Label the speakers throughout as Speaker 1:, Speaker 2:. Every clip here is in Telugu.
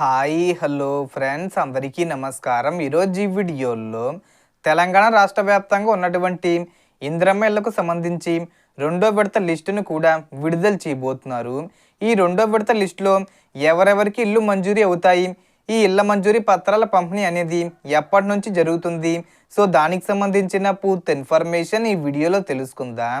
Speaker 1: Hi hello friends. అందరికీ నమస్కారం. ఈరోజు ఈ వీడియోలో తెలంగాణ రాష్ట్ర వ్యాప్తంగా ఉన్నటువంటి ఇంద్రమ్మ ఇళ్ళకు సంబంధించి రెండో విడత లిస్టును కూడా విడుదల చేయబోతున్నారు. ఈ రెండో విడత లిస్టులో ఎవరెవరికి ఇల్లు మంజూరీ అవుతాయి? ఈ ఇళ్ళ మంజూరీ పత్రాల పంపిణీ అనేది ఎప్పటి నుంచి జరుగుతుంది? సో దానికి సంబంధించిన పూర్తి ఇన్ఫర్మేషన్ ఈ వీడియోలో తెలుసుకుందాం.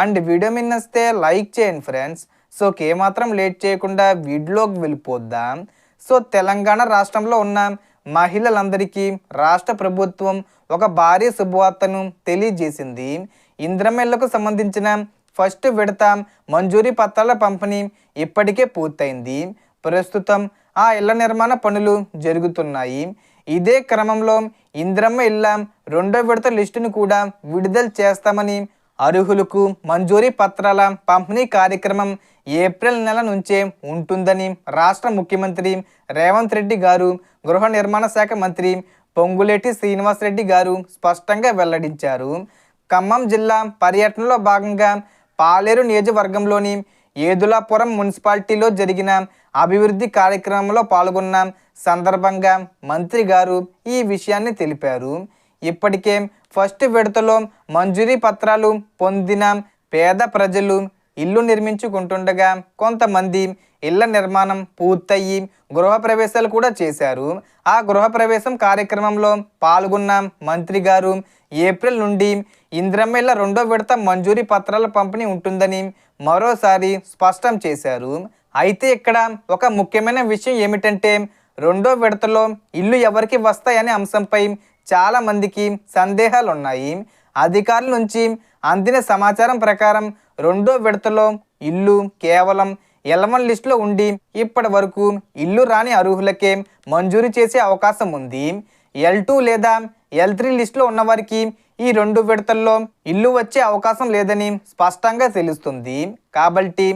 Speaker 1: అండ్ వీడియో మీద నచ్చితే లైక్ చేయండి ఫ్రెండ్స్. సో ఏమాత్రం లేట్ చేయకుండా వీడియోకి వెళ్ళిపోద్దాం. సో తెలంగాణ రాష్ట్రంలో ఉన్న మహిళలందరికీ రాష్ట్ర ప్రభుత్వం ఒక భారీ శుభవార్తను తెలియజేసింది. ఇంద్రమెల్లకు సంబంధించిన ఫస్ట్ విడత మంజూరీ పత్రాల పంపిణీ ఇప్పటికే పూర్తయింది. ప్రస్తుతం ఆ ఇళ్ళ నిర్మాణ పనులు జరుగుతున్నాయి. ఇదే క్రమంలో ఇంద్రమ్మ ఇళ్ళ రెండో విడత లిస్టును కూడా విడుదల చేస్తామని అర్హులకు మంజూరీ పత్రాల పంపిణీ కార్యక్రమం ఏప్రిల్ నెల నుంచే ఉంటుందని రాష్ట్ర ముఖ్యమంత్రి రేవంత్ రెడ్డి గారు గృహ నిర్మాణ శాఖ మంత్రి పొంగులేటి శ్రీనివాసరెడ్డి గారు స్పష్టంగా వెల్లడించారు. ఖమ్మం జిల్లా పర్యటనలో భాగంగా పాలేరు నియోజకవర్గంలోని ఏదులాపురం మున్సిపాలిటీలో జరిగిన అభివృద్ధి కార్యక్రమంలో పాల్గొన్న సందర్భంగా మంత్రి గారు ఈ విషయాన్ని తెలిపారు. ఇప్పటికే ఫస్ట్ విడతలో మంజూరీ పత్రాలు పొందిన పేద ప్రజలు ఇల్లు నిర్మించుకుంటుండగా కొంతమంది ఇళ్ళ నిర్మాణం పూర్తయి గృహప్రవేశాలు కూడా చేశారు. ఆ గృహప్రవేశం కార్యక్రమంలో పాల్గొన్న మంత్రి గారు ఏప్రిల్ నుండి ఇంద్రమ్మ రెండో విడత మంజూరీ పత్రాల పంపిణీ ఉంటుందని మరోసారి స్పష్టం చేశారు. అయితే ఇక్కడ ఒక ముఖ్యమైన విషయం ఏమిటంటే రెండో విడతలో ఇల్లు ఎవరికి వస్తాయనే అంశంపై చాలా మందికి సందేహాలు ఉన్నాయి అధికారుల నుంచి అందిన సమాచారం ప్రకారం రెండో విడతలో ఇల్లు కేవలం ఎలవన్ లిస్టులో ఉండి ఇప్పటి వరకు ఇల్లు రాని అర్హులకే మంజూరు చేసే అవకాశం ఉంది. ఎల్ టూ లేదా ఎల్ త్రీ లిస్టులో ఉన్నవారికి ఈ రెండు విడతల్లో ఇల్లు వచ్చే అవకాశం లేదని స్పష్టంగా తెలుస్తుంది. కాబట్టి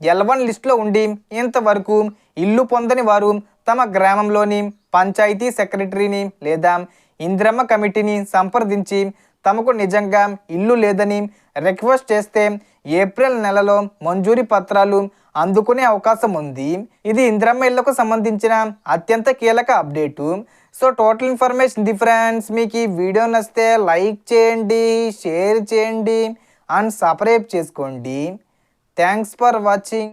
Speaker 1: ఎల్ వన్ లిస్టులో ఉండి ఇంతవరకు ఇల్లు పొందని వారు తమ గ్రామంలోని పంచాయతీ సెక్రటరీని లేదా ఇంద్రమ్మ కమిటీని సంప్రదించి తమకు నిజంగా ఇల్లు లేదని రిక్వెస్ట్ చేస్తే ఏప్రిల్ నెలలో మంజూరీ పత్రాలు అందుకునే అవకాశం ఉంది. ఇది ఇంద్రమ్మ ఇళ్ళకు సంబంధించిన అత్యంత కీలక update. So total information difference మీకు ఈ వీడియో నచ్చితే లైక్ చేయండి షేర్ చేయండి అండ్ సబ్స్క్రైబ్ చేసుకోండి. Thanks for watching.